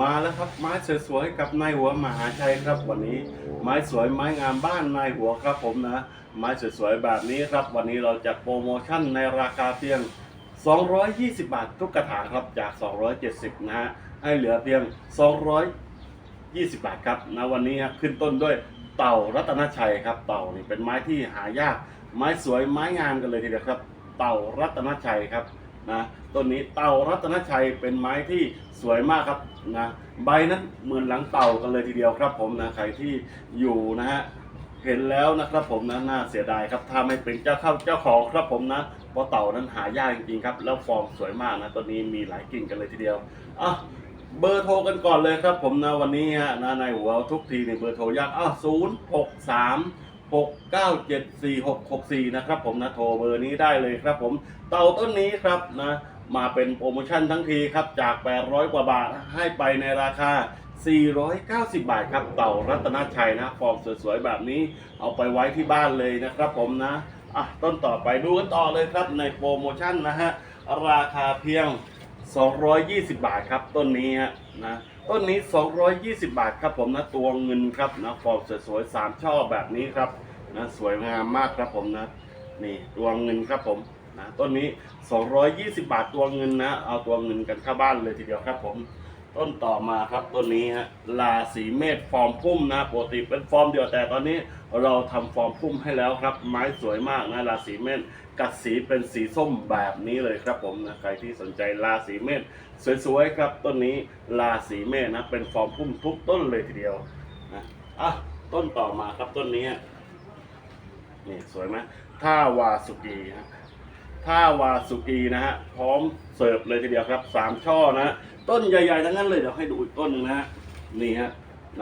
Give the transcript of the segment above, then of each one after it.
มาแล้วครับไม้สวยๆกับนายหัวมหาชัยครับวันนี้ ไม้สวยไม้งามบ้านนายหัวครับผมนะ ไม้สวยๆแบบนี้ครับ วันนี้เราจัดโปรโมชั่นในราคาเพียง 220 บาททุกกระถางครับจาก 270 นะฮะให้เหลือเพียง 220 บาทครับนะวันนี้ขึ้นต้นด้วยเต่ารัตนชัยครับ เต่านี่เป็นไม้ที่หายากไม้สวยไม้งามกันเลยทีเดียวครับ เต่ารัตนชัยครับ นะต้นนี้เต่ารัตนชัยเป็นไม้ที่สวยมากครับนะใบนั้นเหมือนหลังเต่ากันเลยทีเดียวครับผมนะใครที่อยู่นะฮะเห็นแล้วนะครับผมนะน่าเสียดายครับถ้าไม่เป็นเจ้าเข้าเจ้าของครับผมนะเพราะเต่านั้นหายากจริงๆครับ แล้วฟอร์มสวยมากนะต้นนี้มีหลายกิ่งกันเลยทีเดียวอะเบอร์โทรกันก่อนเลยครับผมนะวันนี้ฮะนะในหัวทุกทีเนี่ยเบอร์โทรยากอ้าวศูนย์หกสาม 6974664 นะครับผมนะโทรเบอร์นี้ได้เลยครับผมเต่าต้นนี้ครับนะมาเป็นโปรโมชั่นทั้งทีครับจาก 800 กว่าบาทให้ไปในราคา 490 บาทครับเต่ารัตนชัยนะฟอร์มสวยๆ แบบนี้เอาไปไว้ที่บ้านเลยนะครับผมนะอะต้นต่อไปดูกันต่อเลยครับในโปรโมชั่นนะฮะราคาเพียง 220 บาทครับต้นนี้ฮะนะ ต้นนี้ 220 บาทครับผมนะตัวเงินครับนะฟอร์มสวยๆสามช่อแบบนี้ครับนะสวยงามมากครับผมนะนี่ตัวเงินครับผมนะต้นนี้ 220 บาทตัวเงินนะ เอาตัวเงินกันเข้าบ้านเลยทีเดียวครับผม ต้นต่อมาครับต้นนี้ฮะลาสีเมฆฟอร์มพุ่มนะปกติเป็นฟอร์มเดียวแต่ตอนนี้เราทำฟอร์มพุ่มให้แล้วครับ ไม้สวยมากนะลาสีเมฆกัดสีเป็นสีส้มแบบนี้เลยครับผมนะใครที่สนใจลาสีเมฆสวยๆครับต้นนี้ลาสีเมฆนะเป็นฟอร์มพุ่มทุกต้นเลยทีเดียวนะอะต้นต่อมาครับต้นนี้นี่สวยไหมท่าวาสุกีฮะ ท่าวาสุกีนะฮะพร้อมเสิร์ฟเลยทีเดียวครับสามช่อนะต้นใหญ่ๆทั้งนั้นเลยเดี๋ยวให้ดูอีกต้นหนึงนะฮะนี่ฮะ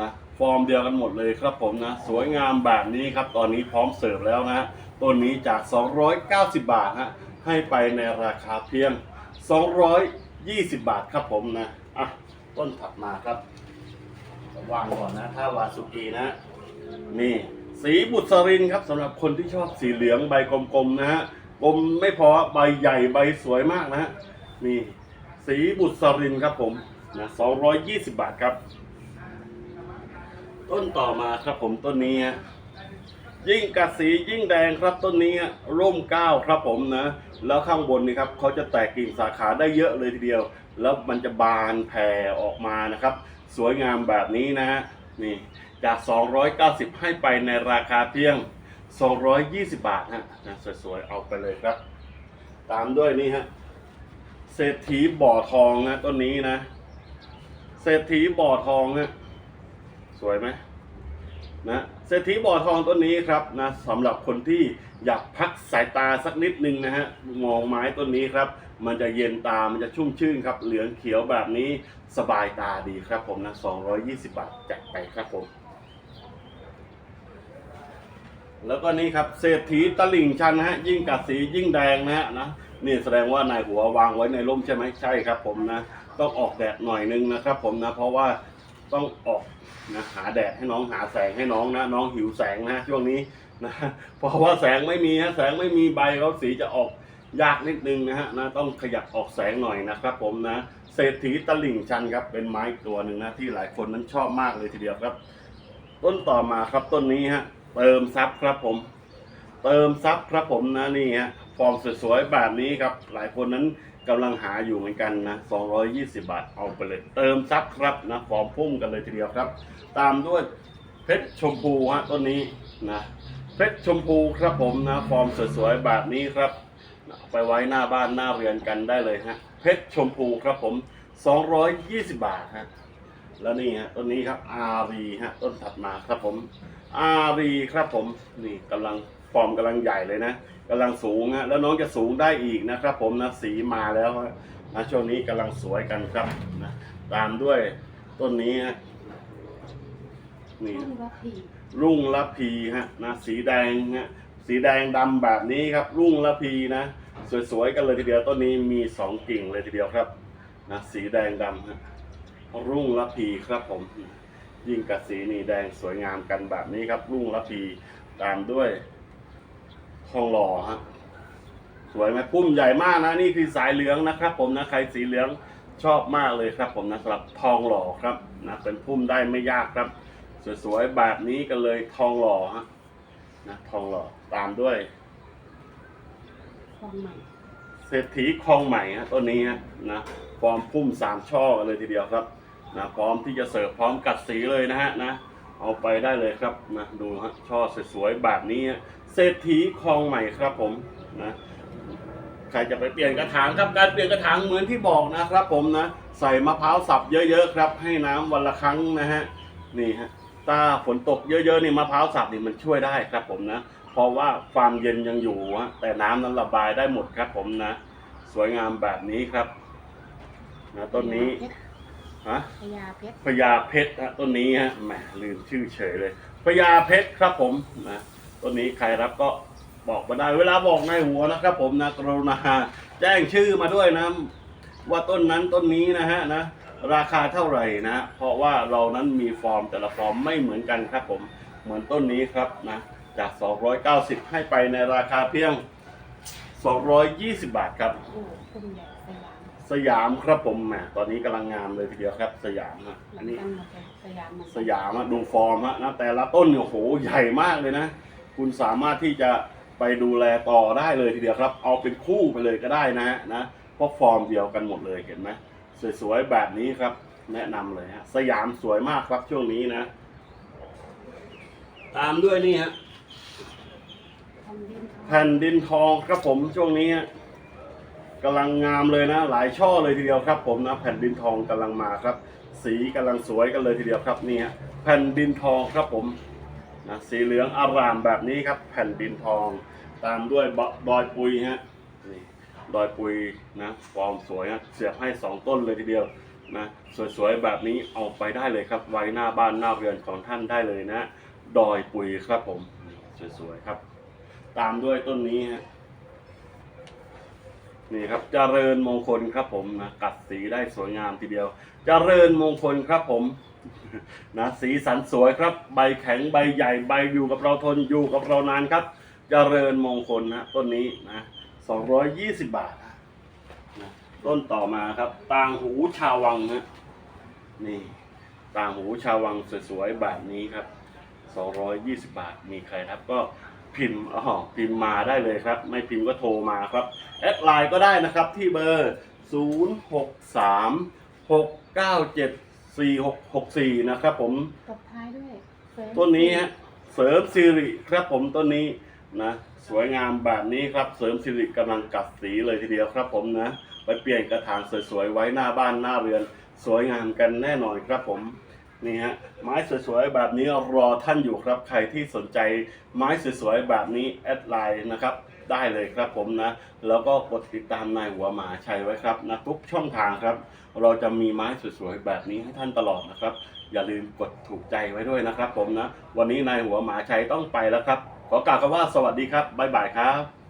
นะฟอร์มเดียวกันหมดเลยครับผมนะสวยงามแบบนี้ครับตอนนี้พร้อมเสิร์ฟแล้วนะฮะต้นนี้จาก 290 บาทฮะให้ไปในราคาเพียง 220 บาทครับผมนะอะต้นถัดมาครับวางก่อนนะท่าวาสุกีนะฮะนี่สีบุษรินครับสำหรับคนที่ชอบสีเหลืองใบกลมๆนะฮะ กลมไม่พอใบใหญ่ใบสวยมากนะฮะนี่สีบุษรินครับผมนะ220บาทครับ ต้นต่อมาครับผมต้นนี้ฮะยิ่งกัดสียิ่งแดงครับต้นนี้ร่มเก้าครับผมนะ แล้วข้างบนนี่ครับเขาจะแตกกิ่งสาขาได้เยอะเลยทีเดียว แล้วมันจะบานแผ่ออกมานะครับ สวยงามแบบนี้นะฮะนี่จาก 290 ให้ไปในราคาเพียง 220 บาทฮะนะสวยๆ เอาไปเลยครับ ตามด้วยนี่ฮะ เศรษฐีบ่อทองนะต้นนี้นะ เศรษฐีบ่อทองนะสวยไหมนะเศรษฐีบ่อทองต้นนี้ครับนะสำหรับคนที่อยากพักสายตาสักนิดนึงนะฮะมองไม้ต้นนี้ครับ มันจะเย็นตามันจะชุ่มชื่นครับ เหลืองเขียวแบบนี้สบายตาดีครับผมนะ220 บาทจัดไปครับผม แล้วก็นี่ครับเศรษฐีตลิ่งชันนะฮะยิ่งกัดสียิ่งแดงนะฮะนะนี่แสดงว่านายหัววางไว้ในร่มใช่ไหมใช่ครับ ผมนะต้องออกแดดหน่อยนึงนะครับ ผมนะเพราะว่าต้องออกนะหาแดดให้น้องหาแสงให้น้องนะ น้องหิวแสงนะช่วงนี้นะเพราะว่าแสงไม่มีฮะแสงไม่มีใบเขาสีจะออกยากนิดนึงนะฮะนะต้องขยับออกแสงหน่อยนะครับผมนะเศรษฐีตลิ่งชันครับเป็นไม้ตัวหนึ่งนะที่หลายคนนั้นชอบมากเลยทีเดียวครับ ต้นต่อมาครับต้นนี้ฮะ เติมซับครับผม เติมซับครับผมนะนี่ฮะฟอร์มสวยๆแบบนี้ครับ หลายคนนั้นกำลังหาอยู่เหมือนกันนะ220 บาทเอาไปเลย เติมซับครับนะฟอร์มพุ่งกันเลยทีเดียวครับ ตามด้วยเพชรชมพูฮะต้นนี้นะเพชรชมพูครับผมนะฟอร์มสวยๆแบบนี้ครับ ไปไว้หน้าบ้านหน้าเรือนกันได้เลยฮะเพชรชมพูครับผม 220 บาทฮะ แล้วนี่ฮะต้นนี้ครับอารีฮะต้นถัดมาครับผมอารีครับผมนี่กำลังฟอร์มกำลังใหญ่เลยนะกำลังสูงฮะแล้วน้องจะสูงได้อีกนะครับผมนะสีมาแล้วฮะนะช่วงนี้กำลังสวยกันครับนะตามด้วยต้นนี้ฮะนี่รุ่งระพีรุ่งละพีฮะนะสีแดงฮะสีแดงดำแบบนี้ครับ รุ่งละพีนะสวยๆกันเลยทีเดียวต้นนี้มีสองกิ่งเลยทีเดียวครับนะสีแดงดำฮะ รุ่งละพีครับผม ยิ่งกับสีนี่แดงสวยงามกันแบบนี้ครับ รุ่งละพีตามด้วยทองหล่อฮะสวยไหมพุ่มใหญ่มากนะนี่คือสายเหลืองนะครับ ผมนะใครสีเหลืองชอบมากเลยครับ ผมนะสำหรับทองหล่อครับนะเป็นพุ่มได้ไม่ยากครับ สวยๆแบบนี้กันเลยทองหล่อฮะนะทองหล่อตามด้วยคลองใหม่เศรษฐีคลองใหม่ฮะต้นนี้ฮะนะ ฟอร์มพุ่มสามช่อกันเลยทีเดียวครับนะพร้อมที่จะเสิร์ฟพร้อมกัดสีเลยนะฮะนะเอาไปได้เลยครับนะดูฮะช่อสวยๆแบบนี้เศรษฐีคลองใหม่ครับผมนะใครจะไปเปลี่ยนกระถางครับการเปลี่ยนกระถางเหมือนที่บอกนะครับผมนะใส่มะพร้าวสับเยอะๆครับ ให้น้ำวันละครั้งนะฮะนี่ฮะถ้าฝนตกเยอะๆนี่มะพร้าวสับนี่มันช่วยได้ครับผมนะเพราะว่าความเย็นยังอยู่ฮะแต่น้ำนั้นระบายได้หมดครับผมนะ สวยงามแบบนี้ครับ นะต้นนี้พญาเพชรฮะพญาเพชรพญาเพชรฮะต้นนี้ฮะแหมลืมชื่อเฉยเลยพญาเพชรครับผมนะต้นนี้ใครรับก็บอกมาได้เวลาบอกในหัวนะครับ ผมนะกรุณาแจ้งชื่อมาด้วยนะว่าต้นนั้นต้นนี้นะฮะนะราคาเท่าไหร่นะเพราะว่าเรานั้นมีฟอร์มแต่ละฟอร์มไม่เหมือนกันครับผมเหมือนต้นนี้ครับนะจาก 290 ให้ไปในราคาเพียง 220 บาทครับโอ้พุ่มใหญ่สยาม สยามครับผมแหมตอนนี้กำลังงามเลยทีเดียวครับ สยามฮะเหมือัอนนนี้กันหมดเลยสยามเหมือนกันสยามอะดูฟอร์มฮะนะแต่ละต้นเนี่ยโอ้โหใหญ่มากเลยนะ คุณสามารถที่จะไปดูแลต่อได้เลยทีเดียวครับ เอาเป็นคู่ไปเลยก็ได้นะฮะนะเพราะฟอร์มเดียวกันหมดเลยเห็นไหมสวยๆแบบนี้ครับ แนะนำเลยฮะสยามสวยมากครับช่วงนี้นะ ตามด้วยนี่ฮะ ทำดินทอง แผ่นดินทองครับผมช่วงนี้ฮะ กำลังงามเลยนะ หลายช่อเลยทีเดียวครับ ผมนะแผ่นดินทองกำลังมาครับ สีกำลังสวยกันเลยทีเดียวครับนี่ฮะแผ่นดินทองครับผมนะสีเหลืองอารามแบบนี้ครับ แผ่นดินทอง ตามด้วยบดอยปุยฮะนี่ดอยปุยนะฟอร์มสวยฮะเสียบให้สองต้นเลยทีเดียวนะสวยๆแบบนี้เอาไปได้เลยครับ ไว้หน้าบ้านหน้าเรือนของท่านได้เลยนะ ดอยปุยครับผม สวยๆครับ ตามด้วยต้นนี้ฮะ นี่ครับเจริญมงคลครับผมนะกัดสีได้สวยงามทีเดียวเจริญมงคลครับผมนะสีสันสวยครับ ใบแข็งใบใหญ่ใบอยู่กับเราทนอยู่กับเรานานครับเจริญมงคลนะต้นนี้นะ220บาทนะต้นต่อมาครับ ต่างหูชาววังฮะนี่ต่างหูชาววังสวยๆแบบนี้ครับ 220 บาท มีใครครับก็ พิมพ์อ๋อพิมพ์มาได้เลยครับ ไม่พิมพ์ก็โทรมาครับ แอดไลน์ก็ได้นะครับที่เบอร์ 0636974664 นะครับผม ตบท้ายด้วยเสริมต้นนี้ฮะเสริมสิริครับผมต้นนี้นะ สวยงามแบบนี้ครับเสริมสิริกำลังกัดสีเลยทีเดียวครับผมนะ ไปเปลี่ยนกระถางสวยๆไว้หน้าบ้านหน้าเรือน สวยงามกันแน่นอนครับผม นี่ฮะไม้สวยๆแบบนี้รอท่านอยู่ครับ ใครที่สนใจไม้สวยๆแบบนี้แอดไลน์นะครับได้เลยครับผมนะ แล้วก็กดติดตามนายหัวหมาชัยไว้ครับนะทุกช่องทางครับ เราจะมีไม้สวยๆแบบนี้ให้ท่านตลอดนะครับ อย่าลืมกดถูกใจไว้ด้วยนะครับผมนะ วันนี้นายหัวหมาชัยต้องไปแล้วครับ ขอกล่าวคำว่าสวัสดีครับบ๊ายบายครับ